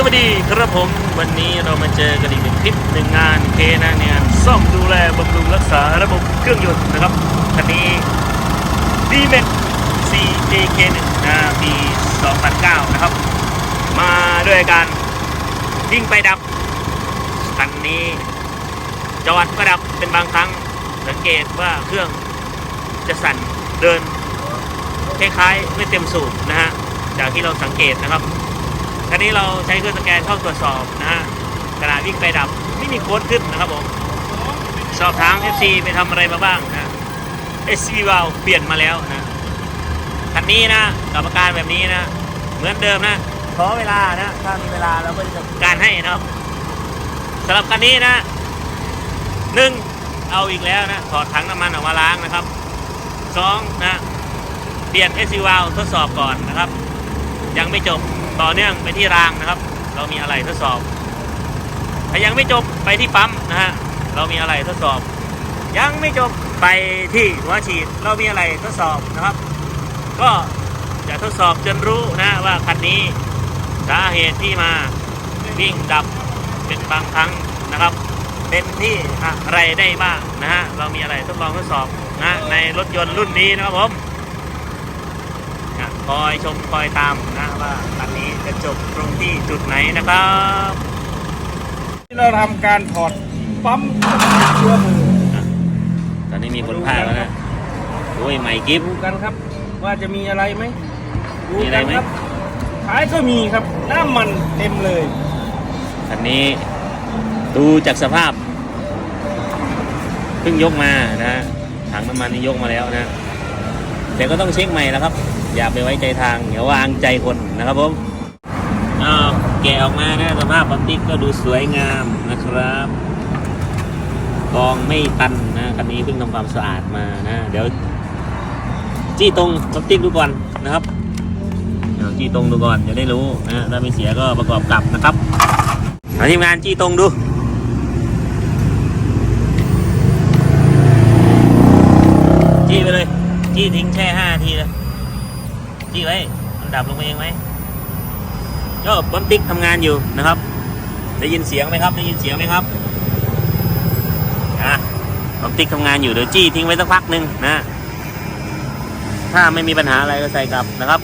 สวัสดีครับผมวันนี้เรามาเจอกันอีกหนึ่งคลิปหนึ่งงานเคนะงานซ่อมดูแลบำรุงรักษาระบบเครื่องยนต์นะครับคันนี้ d m a x CJK1 นะปี2009 นะครับ มาด้วยการวิ่งไปดับคันนี้จอดก็ดับเป็นบางครั้งสังเกตว่าเครื่องจะสั่นเดินคล้ายๆไม่เต็มสูบนะฮะจากที่เราสังเกตนะครับ คราวนี้เราใช้เครื่องสแกนเข้าตรวจสอบนะฮะขณะวิ่งไปดับไม่มีโค้ดขึ้นนะครับผมสอบถาม FC ไปทำอะไรมาบ้างนะ SC v a l เปลี่ยนมาแล้วนะคันนี้นะกับอาการแบบนี้นะ เหมือนเดิมนะ ขอเวลานะ ถ้ามีเวลาเราก็จะการให้นะครับสำหรับคันนี้นะหนึ่งเอาอีกแล้วนะ ถอดถังน้ำมันออกมาล้างนะครับสองนะ เปลี่ยน SC v a l ทดสอบก่อนนะครับ ยังไม่จบ ต่อเนื่องไปที่รางนะครับ เรามีอะไรทดสอบ ถ้ายังไม่จบไปที่ปั๊มนะฮะเรามีอะไรทดสอบ ยังไม่จบไปที่หัวฉีด เรามีอะไรทดสอบนะครับ ก็จะทดสอบจนรู้นะว่าคันนี้สาเหตุที่มาวิ่งดับเป็นบางครั้งนะครับ เป็นที่อะไรได้บ้างนะฮะเรามีอะไรทดลองทดสอบนะในรถยนต์รุ่นนี้นะครับผม คอยชมคอยตามนะว่าคันนี้จะจบตรงที่จุดไหนนะครับที่เราทำการถอดปั๊มเชื้อมือตอนนี้มีคนพากแล้วนะโอ้ยใหม่กิฟดูกันครับ ว่าจะมีอะไรไหมดูมีอะไรกันไหมครับท้ายก็มีครับน้ำมันเต็มเลยคันนี้ดูจากสภาพเพิ่งยกมานะฮะถังน้ำมันนี่ยกมาแล้วนะแต่ก็ต้องเช็คใหม่แล้วครับ อย่าไปไว้ใจทางอย่าวางใจคนนะครับผมแกะออกมานะสภาพปั๊มติ๊กก็ดูสวยงามนะครับกองไม่ตันนะคันนี้เพิ่งทำความสะอาดมานะ เดี๋ยว จี้ตรงปั๊มติ๊กดูก่อนนะครับเดี๋ยวจี้ตรงดูก่อนจะได้รู้นะถ้าไม่เสียก็ประกอบกลับนะครับเอาทีมงานจี้ตรงดูจี้ไปเลย จี้ทิ้งแช่ห้านาทีเลย จี้ไว้มันดับลงไปเองไหมก็ปั๊มติ๊กทำงานอยู่นะครับ ได้ยินเสียงไหมครับ ได้ยินเสียงไหมครับอะปั๊มติ๊กทำงานอยู่เดี๋ยวจี้ทิ้งไว้สักพักหนึ่งนะ ถ้าไม่มีปัญหาอะไรก็ใส่กลับนะครับ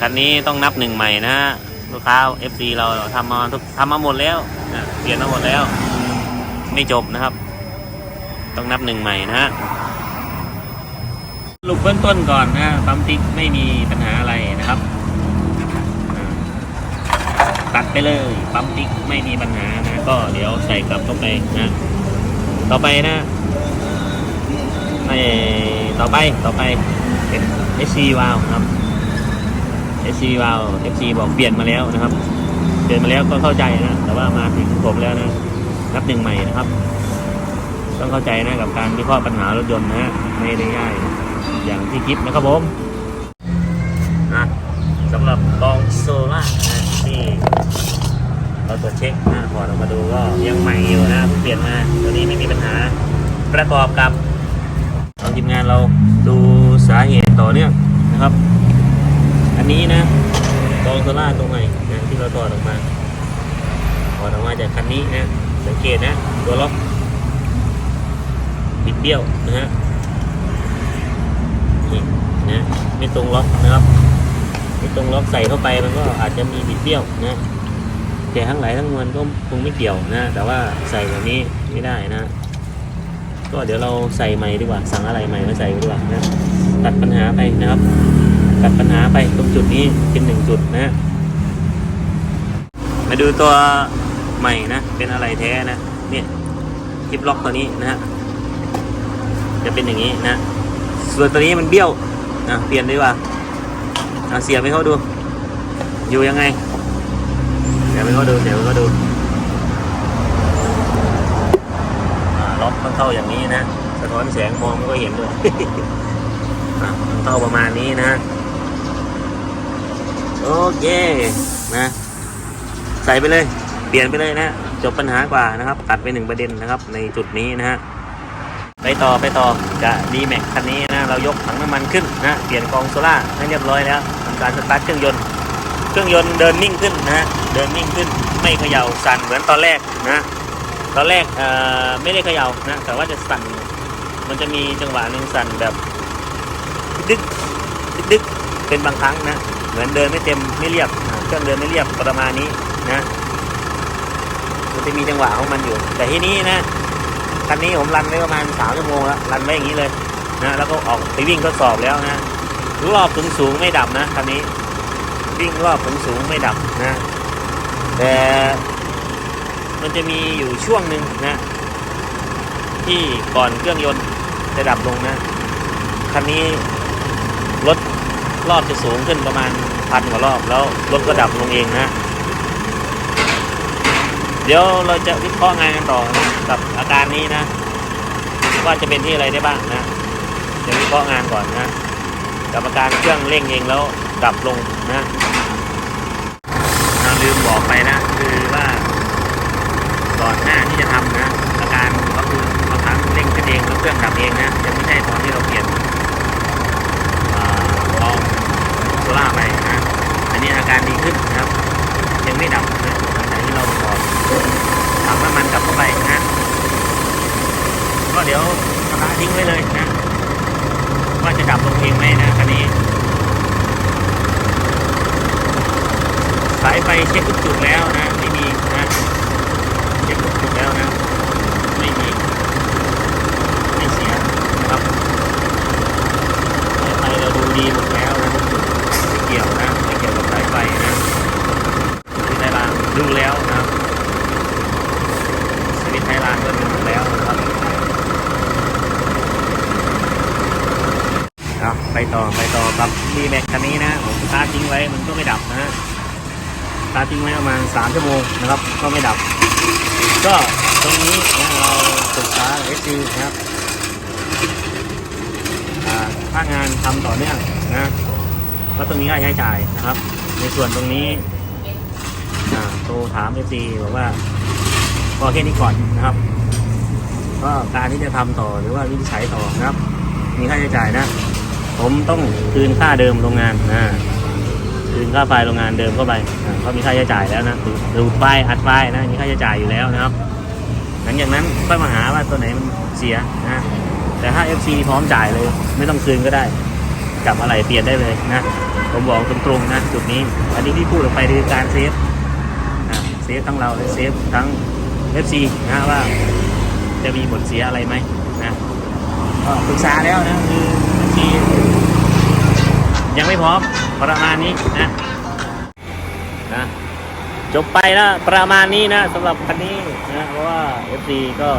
คันนี้ต้องนับหนึ่งใหม่นะลูกค้า FC เราทำมาทุกทำมาหมดแล้วนะเปลี่ยนมาหมดแล้ว ไม่จบนะครับ ต้องนับหนึ่งใหม่นะฮะ รุปเบื้องต้นก่อนนะปั๊มติ๊กไม่มีปัญหาอะไรนะครับ ตัดไปเลยปั๊มติ๊กไม่มีปัญหานะ ก็เดี๋ยวใส่กลับเข้าไปนะ ต่อไปนะในต่อไปต่อไปเป็น SC valve ครับ SC valve FC บอกเปลี่ยนมาแล้วนะครับ เปลี่ยนมาแล้วก็เข้าใจนะ แต่ว่ามาถึงผมแล้วนะนับหนึ่งใหม่นะครับ ต้องเข้าใจนะกับการวิเคราะห์ปัญหารถยนต์นะฮะไม่ได้ง่าย อย่างที่คิดนะครับผมนะสำหรับกองโซล่านะที่เราตรวจเช็คนะพอเรามาดูก็ยังใหม่อยู่นะเปลี่ยนมาตัวนี้ไม่มีปัญหาประกอบกับเราทีมงานเราดูสาเหตุต่อเนื่องนะครับ อันนี้นะกองโซล่าตรงไหนนะที่เราถอดออกมาถอดออกมาจากคันนี้นะสังเกตนะตัวล็อกบิดเบี้ยวนะฮะ นี่นะไม่ตรงล็อกนะครับไม่ตรงล็อกใส่เข้าไปมันก็อาจจะมีบิดเบี้ยวนะแต่ทั้งหลายทั้งมวลก็คงไม่เกี่ยวนะ แต่ว่าใส่แบบนี้ไม่ได้นะ ก็เดี๋ยวเราใส่ใหม่ดีกว่า สั่งอะไรใหม่มาใส่ดีกว่านะตัดปัญหาไปนะครับ ตัดปัญหาไปตรงจุดนี้เป็นหนึ่งจุดนะ มาดูตัวใหม่นะ เป็นอะไรแท้นะ เนี่ยคลิปล็อกตัวนี้นะฮะจะเป็นอย่างนี้นะ ส่วนตัวนี้มันเบี้ยวนะเปลี่ยนดีกว่าเอาเสียบให้เขาดู อยู่ยังไงเสียบให้เขาดูเสียบให้เขาดูล็อกต้องเข้าอย่างนี้นะสะท้อนแสงมองไม่ก็เห็นด้วยต้องเข้าประมาณนี้นะโอเคนะ ใส่ไปเลย เปลี่ยนไปเลยนะ จบปัญหากว่านะครับ ตัดไปหนึ่งประเด็นนะครับ ในจุดนี้นะฮะ ไปต่อไปต่อกับดีแม็กคันนี้นะเรายกถังน้ำมันขึ้นนะเปลี่ยนกองโซล่าให้เรียบร้อยแล้วทำการสตาร์ทเครื่องยนต์ เครื่องยนต์เดินนิ่งขึ้นนะเดินนิ่งขึ้นไม่เขย่าสั่นเหมือนตอนแรกนะตอนแรกเอ่อไม่ได้เขย่านะแต่ว่าจะสั่น มันจะมีจังหวะหนึ่งสั่นแบบ ดึกดึกดึกเป็นบางครั้งนะเหมือนเดินไม่เต็มไม่เรียบอ่าเครื่องเดินไม่เรียบประมาณนี้นะมันจะมีจังหวะของมันอยู่ แต่ที่นี้นะ คันนี้ผมรันไว้ประมาณสามชั่วโมงแล้วรันไว้อย่างนี้เลยนะแล้วก็ออกไปวิ่งทดสอบแล้วนะรอบสูงสูงไม่ดับนะคันนี้วิ่งรอบสูงสูงไม่ดับนะแต่มันจะมีอยู่ช่วงหนึ่งนะ ที่ก่อนเครื่องยนต์จะดับลงนะคันนี้รถรอบจะสูงขึ้นประมาณพันกว่ารอบแล้วรถก็ดับลงเองนะ เดี๋ยวเราจะวิเคราะห์งานกันต่อกับ อาการนี้นะ ว่าจะเป็นที่อะไรได้บ้างนะเดี๋ยววิเคราะห์งานก่อนนะกับอาการเครื่องเร่งเองแล้วดับลงนะเราลืมบอกไปนะ คือว่าก่อนหน้าที่จะทำนะ อาการก็คือบางครั้งเร่งขึ้นเองแล้วเครื่องดับเองนะยังไม่ใช่ตอนที่เราเปลี่ยนอ่าลองโซล่าไปนะอันนี้อาการดีขึ้นนะครับยังไม่ดับนะหลังจากที่เราถอดถังน้ำมันกลับเข้าไปนะ ก็เดี๋ยวสตาร์ทิ้งไว้เลยนะ ว่าจะดับลงเองไหมนะคันนี้ สายไฟเช็คทุกจุดแล้วนะ ไม่มีนะเช็คทุกจุดแล้วนะ ไม่มี ไม่เสียนะครับสายไฟเราดูดีหมดแล้วนะทุกจุดไม่เกี่ยวนะ ไม่เกี่ยวกับสายไฟนะสวิตช์ไทยรางดูแล้วนะครับสวิตช์ไทยรางก็ดูแล้วนะครับ ครับไป ต่อไปต่อครับดีแม็กคันนี้นะผมสตาร์ทิ้งไว้มันก็ไม่ดับนะฮะสตาร์ทิ้งไว้ประมาณสามชั่วโมงนะครับ ก็ไม่ดับ ก็ตรงนี้นะเราศึกษาเอซีนะครับอ่าถ้างานทำต่อเนื่องนะก็ต้องมีค่าใช้จ่ายนะครับ ในส่วนตรงนี้อ่าโทรถามเอซีบอกว่าพอแค่นี้ก่อนนะครับ ก็การที่จะทำต่อหรือว่าวินิจฉัยต่อนะครับ มีค่าใช้จ่ายนะ ผมต้องคืนค่าเดิมโรงงานนะคืนค่าไฟโรงงานเดิมเข้าไปเขามีค่าใช้จ่ายแล้วนะดูดูป้ายอัดป้ายนะมีค่าใช้จ่ายอยู่แล้วนะครับ หลังจากนั้นค่อยมาหาว่าตัวไหนมันเสียนะแต่ถ้า FC พร้อมจ่ายเลย ไม่ต้องคืนก็ได้กลับอะไรเปลี่ยนได้เลยนะผมบอกตรงๆนะจุดนี้ อันนี้ที่พูดออกไปคือการเซฟนะเซฟทั้งเราและเซฟทั้ง FC นะว่าจะมีผลเสียอะไรไหมนะก็ปรึกษาแล้วนะคือ ยังไม่พร้อมประมาณนี้นะนะจบไปแล้วประมาณนี้นะสำหรับคันนี้นะเพราะว่า FC ก็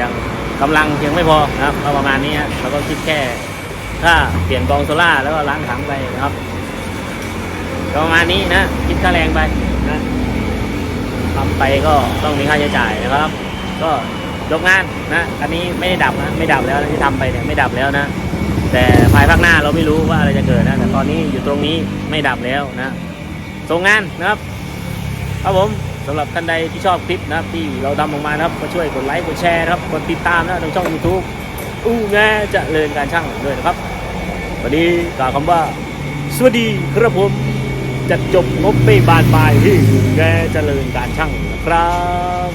ยังกำลังยังไม่พอนะครับประมาณนี้ฮะเราก็คิดแค่ ถ้าเปลี่ยนกองโซล่าแล้วก็ล้างถังไปนะครับประมาณนี้นะคิดค่าแรงไปนะทำไปก็ต้องมีค่าใช้จ่ายนะครับ ก็ยกงานนะอันนี้ไม่ได้ดับนะไม่ดับแล้วที่ทำไปเนี่ยไม่ดับแล้วนะ แต่ภายภาคหน้าเราไม่รู้ว่าอะไรจะเกิดนะแต่ตอนนี้อยู่ตรงนี้ไม่ดับแล้วนะส่งงานนะครับครับผมสำหรับท่านใดที่ชอบคลิปนะครับที่เราทำออกมานะครับก็ช่วยกดไลค์กดแชร์นะครับกดติดตามนะทางช่อง YouTube อู้แงเจะเลินการช่างด้วยนะครับวันนี้กล่าวคำว่า สวัสดีครับผมจัดจบงบไม่บานปลายที่อู้แงเจริญการช่างนะครับ